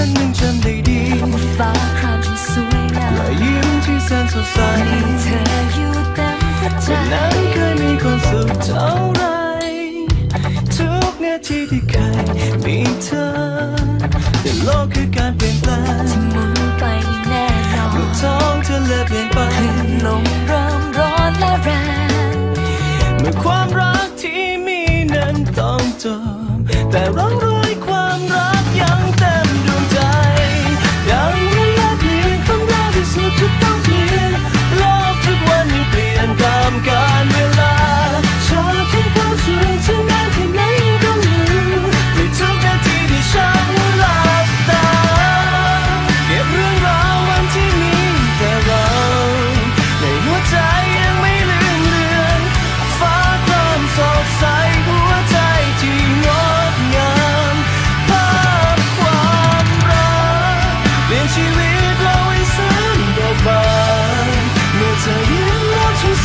ฉันยังจำได้ดีฟ้าครามที่สวยงามรอยยิ้มที่แสนสดใสมีเธออยู่เต็มหัวใจวันนั้นเคยมีความสุขเท่าไรทุกนาทีที่เคยมีเธอแต่โลกคือการเปลี่ยนแปลงที่หมุนไปแน่นอเมื่อนท้องเธอเลิกเปลี่ยนไปคลื่นลมเริ่มร้อนและแรงเมื่อความรักที่มีนั้นต้องจบแต่ร่อง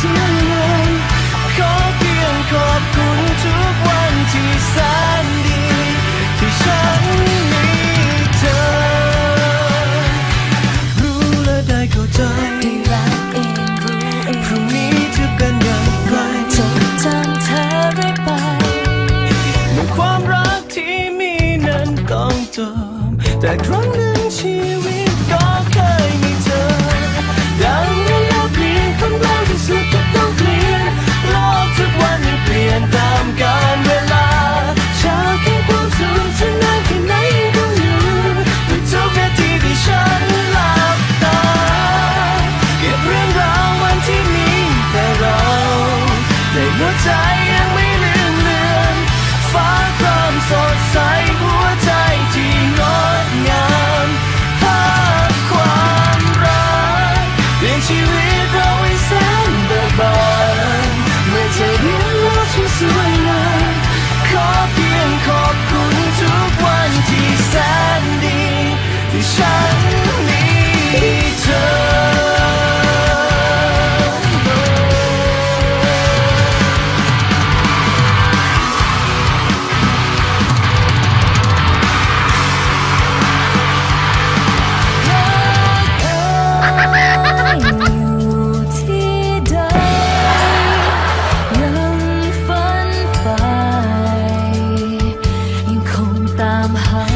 รับฉันนขอเพียงขอบคุณทุกวันที่แสนดี ที่ฉันมีเธอ รู้และได้เข้าใจได้รักเองพรุ่งนี้จะเป็นอย่างไรจดจำเธอเรื่อยไปเมื่อความรักที่มีนั้นต้องจบแต่ครั้งหนึ่งชีวิต I'm home.